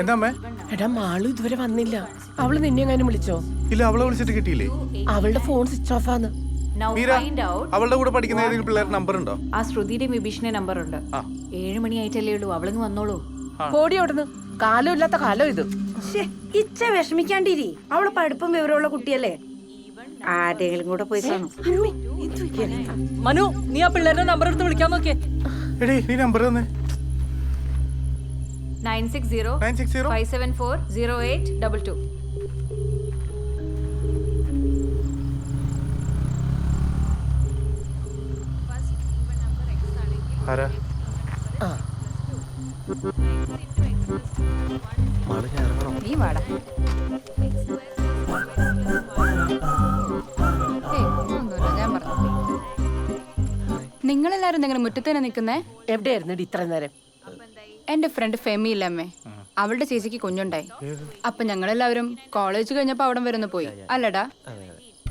എന്താ അമ്മേ എടാ മാളു ഇതുവരെ വന്നില്ല. അവൾ നിന്നെ എങ്ങാനും വിളിച്ചോ? ഇല്ല അവളെ വിളിച്ചിട്ട് കിട്ടിയില്ലേ? അവളുടെ ഫോൺ സ്വിച്ച് ഓഫ് ആണ്. Now Meera find out. അവളുടെ കൂടെ പഠിക്കുന്ന ഏതെങ്കിലും പിള്ളേരുടെ നമ്പർ ഉണ്ടോ ആ ശ്രുതിയുടെ വിഭീഷണ നമ്പർ ഉണ്ട് ആ. ഏഴ് മണിയായിട്ടല്ലേ ഉള്ളൂ അവളങ്ങ് വന്നോളൂ. ഓടി ഓടുന്നു കാലം ഇല്ലാത്ത കാലം ഇത്. ശ്ശേ, ഇച്ച വിഷമിക്കാണ്ടിരി. അവൾ പഠിപ്പും വിവരമുള്ള കുട്ടിയല്ലേ? ആരെങ്കിലും കൂടെ പോയി കാണും. മനു നീ ആ പിള്ളേരുടെ നമ്പർ എടുത്ത് വിളിക്കാൻ നോക്കിയേ. എടേ നീ നമ്പർ തന്നെ. Nine six zero nine six zero five seven four zero eight double two ആരാ? നീ വാടാ. നിങ്ങളെല്ലാരും നിങ്ങളുടെ മുറ്റത്തേനെ നിൽക്കുന്നേ? എവിടെയായിരുന്നു ഇത്രയും ഇത്ര നേരം? എന്റെ ഫ്രണ്ട് ഫെമി ഇല്ലമ്മേ അവളുടെ ചേച്ചിക്ക് കുഞ്ഞുണ്ടായി. അപ്പൊ ഞങ്ങളെല്ലാവരും കോളേജ് കഴിഞ്ഞപ്പോ അവിടെ വരുന്ന പോയി. അല്ലടാ?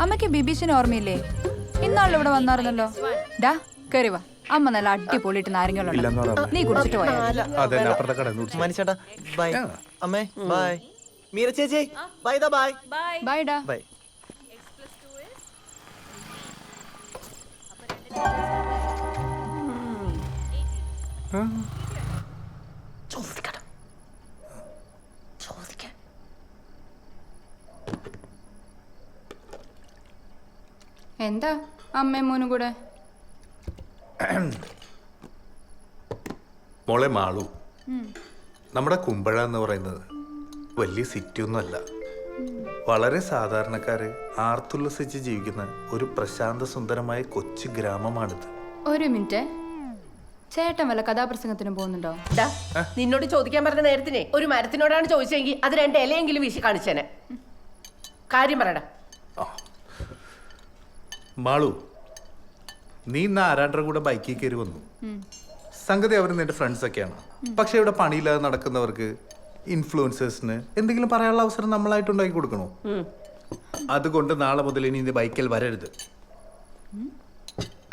അമ്മയ്ക്ക് ബിബീഷിന് ഓർമ്മയില്ലേ? ഇന്നാളിൽ ഇവിടെ വന്നായിരുന്നല്ലോ. ഡാ കേറി വാ. അമ്മ നല്ല അടിപൊളിയിട്ട് നാരങ്ങളുണ്ട് നീ കുടിച്ചിട്ട് പോയാ? ബൈ. അമ്മേ ബൈ. മീര ചേച്ചി ബൈ ദാ ബൈ. ബൈ. ഡാ ബൈ ചോദിക്കണം ചോദിക്കാൻ എന്താ അമ്മയും മോനും കൂടെ? മോളെ മാളു. നമ്മുടെ കുമ്പഴ എന്ന് പറയുന്നത് വലിയ സിറ്റി ഒന്നുമല്ല വളരെ സാധാരണക്കാര് ആർത്തുല്ലസിച്ച് ജീവിക്കുന്ന ഒരു പ്രശാന്ത സുന്ദരമായ കൊച്ചു ഗ്രാമമാണിത്. ഒരു മിനിറ്റ്. ചേട്ടൻ വല്ല കഥാപ്രസംഗത്തിനും പോകുന്നുണ്ടോ? നിന്നോട് ചോദിക്കാൻ പറഞ്ഞ നേരത്തിനെ ഒരു മരത്തിനോടാണ് ചോദിച്ചെങ്കിൽ അത് രണ്ട് ഇലയെങ്കിലും വീശി കാണിച്ചേനെ. കാര്യം പറയടാ. മാളു നീ ഇന്ന് കൂടെ ബൈക്കിൽ കയറി വന്നു. സംഗതി അവർ നിന്റെ ഫ്രണ്ട്സ് ഒക്കെയാണ്. പക്ഷെ ഇവിടെ പണിയില്ലാതെ നടക്കുന്നവർക്ക് ഇൻഫ്ലുവൻസേഴ്സിന് എന്തെങ്കിലും പറയാനുള്ള അവസരം നമ്മളായിട്ട് ഉണ്ടാക്കി കൊടുക്കണോ? അതുകൊണ്ട് നാളെ മുതൽ ഇനി ഇത് ബൈക്കിൽ വരരുത്.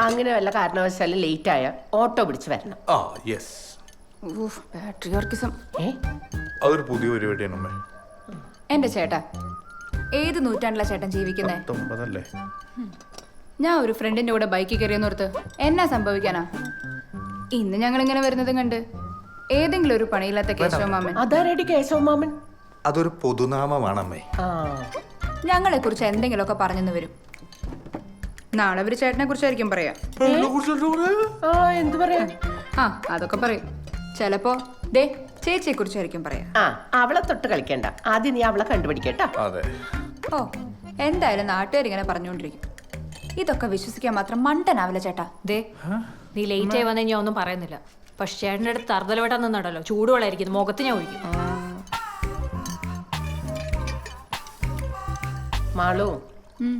അങ്ങനെ വല്ല കാരണവശാലും ലേറ്റ് ആയ ഓട്ടോ പിടിച്ച് വരണം. ആ യെസ് ബാറ്ററി ഓർക്കിസം ഏ? അതൊരു പുതിയ പരിപാടിയാണ് അമ്മേ എന്റെ ചേട്ടാ ഏത് നൂറ്റാണ്ടിലാ ചേട്ടൻ ജീവിക്കുന്നേ? പത്തൊമ്പതല്ലേ? ഞാൻ ഒരു ഫ്രണ്ടിന്റെ കൂടെ ബൈക്കിൽ കയറിയെന്നോർത്ത് എന്നാ സംഭവിക്കാനാ? ഇന്ന് ഞങ്ങൾ ഇങ്ങനെ വരുന്നതും കണ്ട് ഏതെങ്കിലും ഒരു പണിയില്ലാത്ത കേശവമാമൻ. അതാരടി കേശവ മാമൻ അതൊരു പൊതുനാമമാണ് അമ്മേ ആ. ഞങ്ങളെ കുറിച്ച് എന്തെങ്കിലുമൊക്കെ പറഞ്ഞെന്ന് വരും. നാളെ ഒരു ചേട്ടനെ കുറിച്ചായിരിക്കും പറയാ. ആ എന്തു പറയാ? ആ അതൊക്കെ പറയും. ചിലപ്പോ ദേ ചേച്ചിയെ കുറിച്ചായിരിക്കും പറയാ. ആ അവളെ തൊട്ട് കളിക്കണ്ട. ആദ്യം നീ അവളെ കണ്ടുപിടിക്കട്ടാ അതെ. ഓ എന്തായാലും നാട്ടുകാരിങ്ങനെ പറഞ്ഞുകൊണ്ടിരിക്കും. ഇതൊക്കെ വിശ്വസിക്കാൻ മാത്രം മണ്ടനാവില്ല ചേട്ടാ. ദേ നീ ലേറ്റ് ആയി വന്നാൽ ഞാൻ ഒന്നും പറയുന്നില്ല. പക്ഷെ ചേട്ടന്റെ അടുത്ത് തറുതലവട്ടം നിന്നുണ്ടല്ലോ ചൂടുവെള്ളമായിരിക്കും മുഖത്ത് ഞാൻ ഒഴിക്കും. മാളു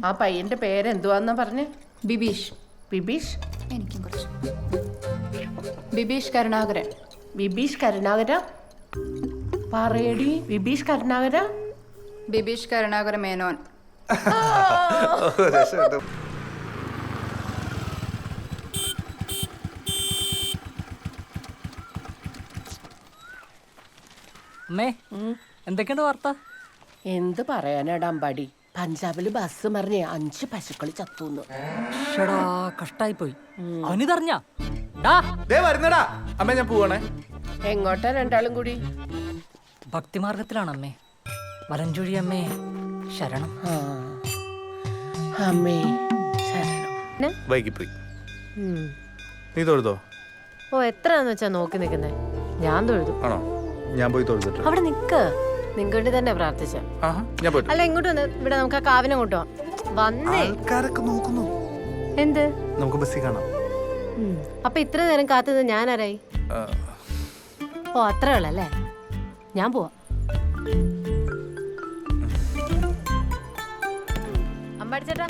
ആ പയ്യന്റെ പേരെന്തുവാന്നാ പറഞ്ഞേ? ബിബീഷ്. ബിബീഷ്? എനിക്കും കുറച്ച്. ബിബീഷ് കരുണാകരൻ. ബിബീഷ് കരുണാകര പറയടി ബിബീഷ് കരുണാകര ബിബീഷ് കരുണാകര മേനോൻ. അമ്മേ എന്തൊക്കെയുണ്ട് വാർത്ത? എന്ത് പറയാനാടാ അമ്പാടി. പഞ്ചാബിൽ ബസ് മറിഞ്ഞ അഞ്ച് പശുക്കൾ ചത്തുന്നു. ഷടാ കഷ്ടായി പോയി അവനിതറിഞ്ഞ. വരുന്നടാ. അമ്മ ഞാൻ പോവാണേ. എങ്ങോട്ടാ രണ്ടാളും കൂടി? ഭക്തിമാർഗത്തിലാണ് അമ്മേ വലഞ്ചുഴി അമ്മേ ശരണം. അമ്മേ ശരണം. ബൈക്കിൽ പോയി നീ തൊഴുതോ? ഓ എത്രയാന്ന് വെച്ചാ നോക്കി നിൽക്കുന്നേ ഞാൻ തൊഴുതു. ആണോ? ഞാൻ പോയി തൊഴുതിട്ട് അവിടെ നിക്ക്. നിങ്ങൾക്ക് വേണ്ടി തന്നെ പ്രാർത്ഥിച്ച. ആഹാ ഞാൻ പോയിട്ട് അല്ല ഇങ്ങോട്ട് വന്ന് ഇവിടെ നമുക്ക് ആ കാവിനെ കൊണ്ടുപോവാം വന്നേ. ആൾക്കാരൊക്കെ നോക്കുന്നു. എന്ത്? നമുക്ക് ബസ്സിൽ കാണാം. ഉം. അപ്പൊ ഇത്ര നേരം കാത്തത് ആ, ഓ അത്രേ ഉള്ളല്ലേ ഞാൻ പോവാ. അമ്പാടിച്ചേട്ടാ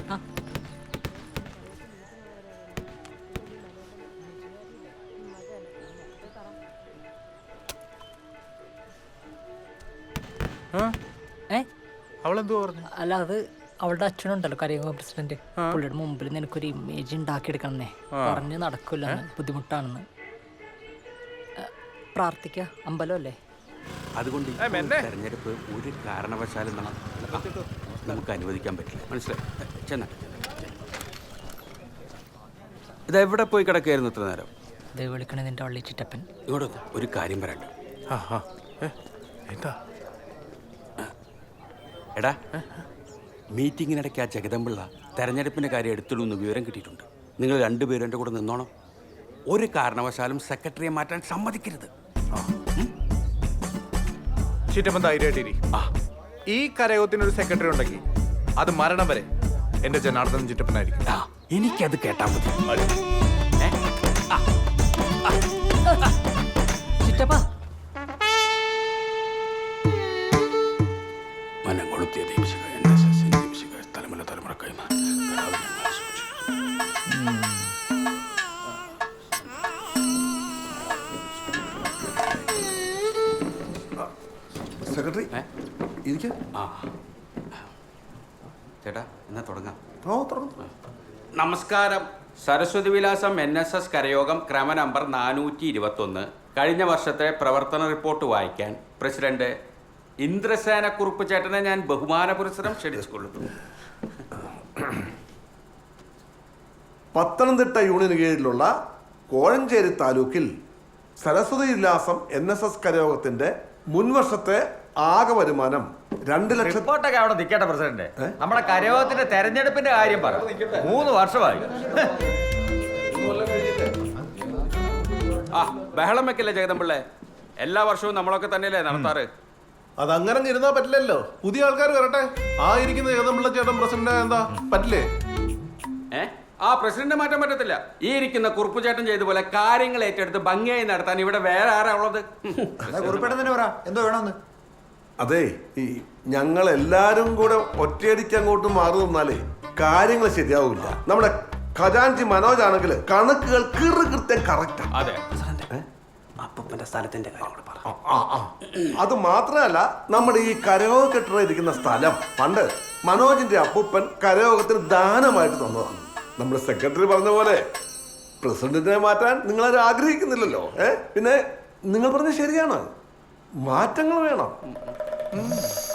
അവളെന്തോ പറഞ്ഞു? അല്ല അത് അവളുടെ അച്ഛനുണ്ടല്ലോ കരിയങ്ങ പ്രസിഡന്റ്. പുള്ളിയുടെ മുമ്പിൽ നിനക്കൊരു ഇമേജ് ഉണ്ടാക്കിയെടുക്കണമെന്നേ. പറഞ്ഞ് നടക്കില്ല ബുദ്ധിമുട്ടാണെന്ന്. പ്രാർത്ഥിക്ക. അമ്പലം അല്ലേ? അതുകൊണ്ട് തെരഞ്ഞെടുപ്പ് ഒരു കാരണവശാലും നമുക്ക് അനുവദിക്കാൻ പറ്റില്ല. മനസ്സിലായി? ചെന്ന എവിടെ പോയി കിടക്കുകയായിരുന്നു ഇത്ര നേരം? ഇത് വിളിക്കണേ നിന്റെ വള്ളി ചിറ്റപ്പൻ. ഇങ്ങോട്ട് ഒരു കാര്യം പറയണ്ട എന്താ? എടാ മീറ്റിങ്ങിനിടയ്ക്ക് ആ ജഗദമ്പിള്ള തെരഞ്ഞെടുപ്പിന്റെ കാര്യം എടുത്തുള്ളൂ എന്ന് വിവരം കിട്ടിയിട്ടുണ്ട്. നിങ്ങൾ രണ്ടുപേരും എന്റെ കൂടെ നിന്നോണം. ഒരു കാരണവശാലും സെക്രട്ടറിയെ മാറ്റാൻ സമ്മതിക്കരുത്. ചിറ്റപ്പൻ ധൈര്യമായിട്ടിരി ആ. ഈ കരയോഗത്തിന് ഒരു സെക്രട്ടറി ഉണ്ടെങ്കിൽ അത് മരണം വരെ എന്റെ ജനാർദ്ദനം ചിറ്റപ്പനായിരിക്കും ആ എനിക്കത് കേട്ടാൽ മതി. ചിറ്റപ്പ. മനം കൊളുത്തിയ ദീപശിഖ എൻ എസ് എസ് ദീപശിഖ തലമുറ തലമുറക്കായി മാ- കലാവിനെ ഞാൻ സൂക്ഷിച്ചു. സെക്രട്ടറി? ഇരിക്ക. ആ. ചേട്ടാ എന്നാ തുടങ്ങാം. ഓ തുടങ്ങാം. നമസ്കാരം. Saraswathi Vilasam N S S കരയോഗം ക്രമ നമ്പർ നാനൂറ്റി ഇരുപത്തൊന്ന്. കഴിഞ്ഞ വർഷത്തെ പ്രവർത്തന റിപ്പോർട്ട് വായിക്കാൻ പ്രസിഡന്റ് ഇന്ദ്രസേന കുറുപ്പ് ചേട്ടനെ ഞാൻ ബഹുമാന പുരസ്സരം ക്ഷണിച്ചുകൊള്ളുന്നു. പത്തനംതിട്ട യൂണിയന് കീഴിലുള്ള കോഴഞ്ചേരി താലൂക്കിൽ Saraswathi Vilasam N S S കരയോഗത്തിന്റെ മുൻവർഷത്തെ ആകെ വരുമാനം രണ്ട് ലക്ഷം റിപ്പോർട്ടൊക്കെ അവിടെ നിൽക്കട്ടെ പ്രസിഡന്റ്. നമ്മുടെ കരയോഗത്തിന്റെ തെരഞ്ഞെടുപ്പിന്റെ കാര്യം പറ. മൂന്ന് വർഷമായി. ആ ബഹളം വെക്കില്ലേ ജഗദമ്പിള്ളേ എല്ലാ വർഷവും നമ്മളൊക്കെ തന്നെയല്ലേ നടത്താറ്? അതങ്ങനെ അങ്ങനെ ഇരുന്നാ പറ്റില്ലല്ലോ. പുതിയ ആൾക്കാർ വരട്ടെ. ആ ഇരിക്കുന്ന ഏതമ്പിള്ള ചേട്ടൻ പ്രസിഡന്റ് എന്താ? പറ്റില്ലേ? ഏ? ആ പ്രസിഡന്റ് മാറ്റാൻ പറ്റത്തില്ല. ഈ ഇരിക്കുന്ന കുറുപ്പ് ചേട്ടൻ ചെയ്ത പോലെ കാര്യങ്ങൾ ഏറ്റെടുത്ത് ഭംഗിയായി നടത്താൻ ഇവിടെ വേറെ ആരാ ഉള്ളത്? എന്തോ വേണമെന്ന് അതെ ഈ ഞങ്ങൾ എല്ലാരും കൂടെ ഒറ്റയടിക്ക് അങ്ങോട്ട് മാറി നിന്നാലേ കാര്യങ്ങൾ ശരിയാവില്ല. നമ്മുടെ ഖജാൻജി മനോജ് ആണെങ്കിൽ കണക്കുകൾ കൃത്യം കറക്റ്റ് അതെ. അപ്പൂപ്പന്റെ സ്ഥലത്തിന്റെ കാര്യം കൂടെ പറ. ആ, ആ. അത് മാത്രമല്ല നമ്മുടെ ഈ കരയോഗ കെട്ടിടം ഇരിക്കുന്ന സ്ഥലം. പണ്ട് മനോജിന്റെ അപ്പൂപ്പൻ കരയോഗത്തിന് ദാനമായിട്ട് തന്നതാണ്. നമ്മുടെ സെക്രട്ടറി പറഞ്ഞ പോലെ പ്രസിഡന്റിനെ മാറ്റാൻ നിങ്ങളാരും ആഗ്രഹിക്കുന്നില്ലല്ലോ ഏ? പിന്നെ നിങ്ങൾ പറഞ്ഞ ശരിയാണ്. മാറ്റങ്ങൾ വേണം.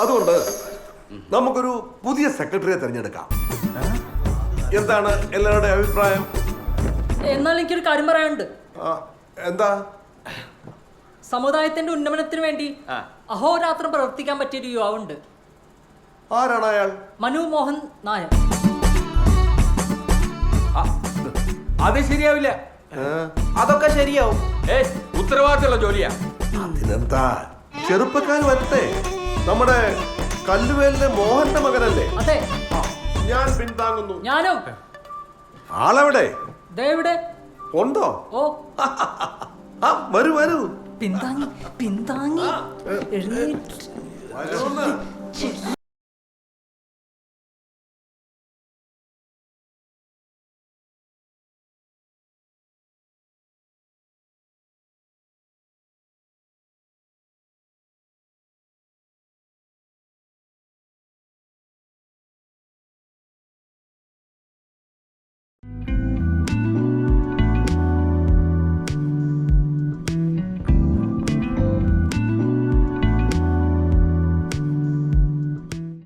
അതുകൊണ്ട് നമുക്കൊരു പുതിയ സെക്രട്ടറിയെ തിരഞ്ഞെടുക്കാം. എന്താണ് എല്ലാവരുടെ അഭിപ്രായം? എന്നാൽ എനിക്കൊരു കാര്യം പറയാനുണ്ട്. ആ, എന്താ? സമുദായത്തിന്റെ ഉന്നമനത്തിന് വേണ്ടി അഹോരാത്രം പ്രവർത്തിക്കാൻ പറ്റിയ ഒരു യുവാവുണ്ട്. ആരാണ് അയാൾ? മനു മോഹൻ നായർ. ആ, അത് ശരിയാവില്ല. അതൊക്കെ ശരിയാവും. ഏ ഉത്തരവാദിത്തമുള്ള ജോലിയാ. അതിനെന്താ? ചെറുപ്പക്കാർ വരട്ടെ. നമ്മുടെ കല്ലുവേലിലെ മോഹന്റെ മകനല്ലേ? അതെ. ഞാൻ പിന്താങ്ങുന്നു ഞാനും. ആളെവിടെ? ഉണ്ടോ? ഓ. ആ വരൂ വരൂ. പിന്താങ്ങി പിന്താങ്ങി. എഴുന്നേറ്റ്.